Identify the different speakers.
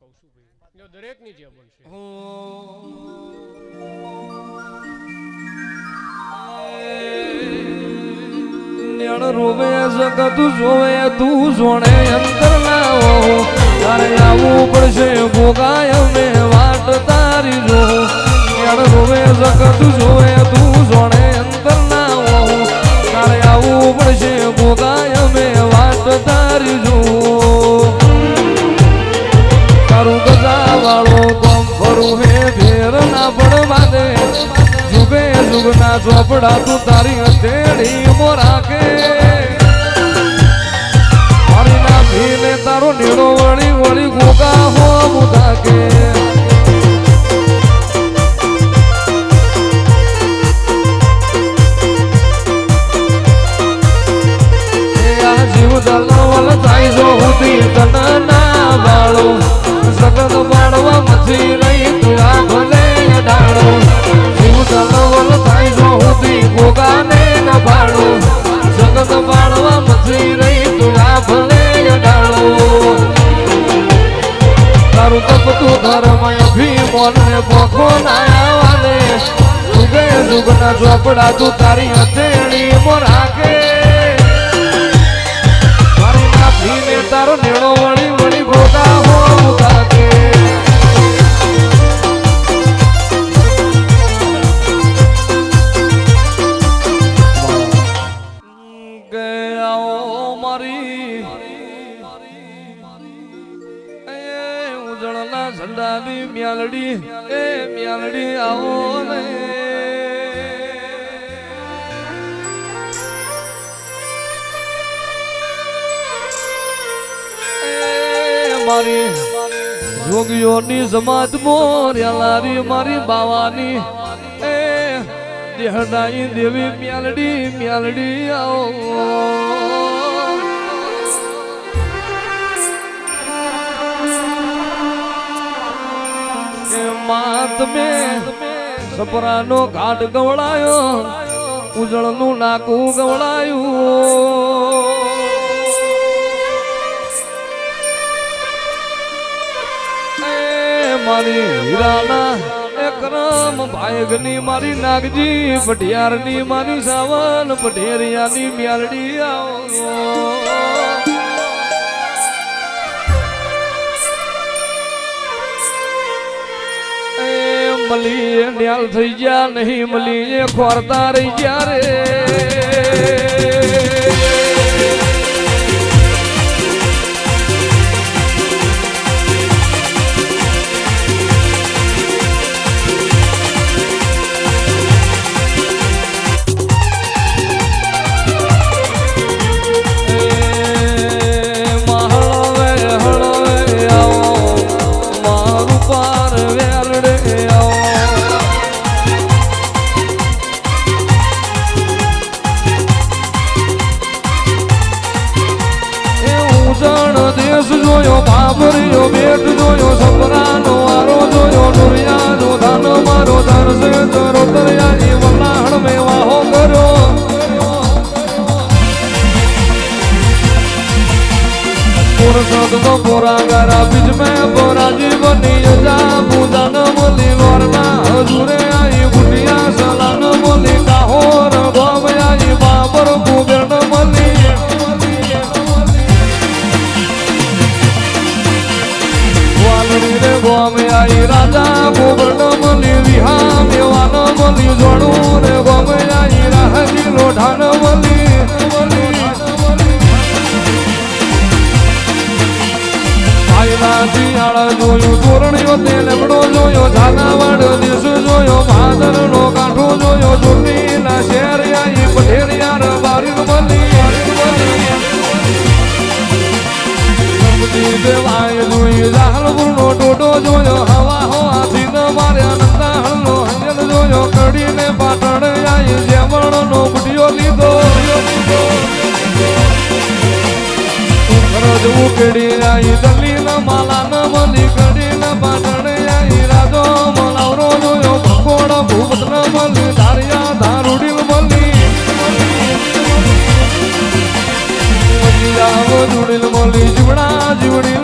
Speaker 1: કહું છું ભાઈ. જો દરેકની જે બનશે
Speaker 2: નેણ રોવે, જગત જોવે, તું જોણે અંતર લાવો. તારે આવવું પડશે ભોગાય અમે, વાટ તારી જો નેણ રોવે, જગત જોવે, તું જોણે જુગના ચોપડા તું તારી હથેળી મોરાકે મારી ના ભીને તારો નીડો વળી વળી ગોગા હો મુદા કે જીવ દલવલ થાય જો હુતી તન ને આયા ના આવાને જુગે ઝોપડા તું તારી હથેળી મોરાકે મારી નાભીને તારો નેણો વળી વળી ભોગા મારી ઝંડાની મ્યાલડી, એ મ્યાલડી આવો ને. મારી જોગીઓની સમાજ મોર્યાલારી, મારી બાવાની. એ દેહડાઈ દેવી મ્યાલડી મ્યાલડી આવો. માં તમે સપરાનો ઘાટ ગવડાયો, ઉજળનું નાકું ગવડાયું. મારી હીરાના એકરામ કરમ ભાયગની મારી નાગજી, પટિયારની મારી સાવન પટેરિયાની મ્યાલડી આવો. એ ન્યાલ થઈ ગયા નહીં એ ખોરતા રહી ગયા રે. જોયો બાબરીયો બેટ જોયો સપરાનો વારો જોયો દુરિયાનો ધાન મારો દરસે ચરો તરિયાની વલાણ મેં વાહો કર્યો. પુરસદ નો પોરા ગારા બીજ મેં પોરા જીવની યજા પૂજન મોલી વરના હજુરે ગોમે રાજા ગોબર્ણ મલી વિહા મેવાન મલી જોડું રે ગોમે આઈ રાહજી લોઢાન મલી આયલા જોયું તોરણીઓ તે લેબડો જોયો, ઝાલાવાડ દેશ જોયો ભાદર કાંઠો જોયો ચૂંટણી ના શેર આઈ પઠેરિયાર મલી ટોટો જોયો, હવા હવાથી ન માર્યા નંદાહળ જોયો, કડીને પાટણ આઈ જેમણ નો લીધો. ફરજ ઉકડી આઈ માલા ન મલી જીવડા જીવડી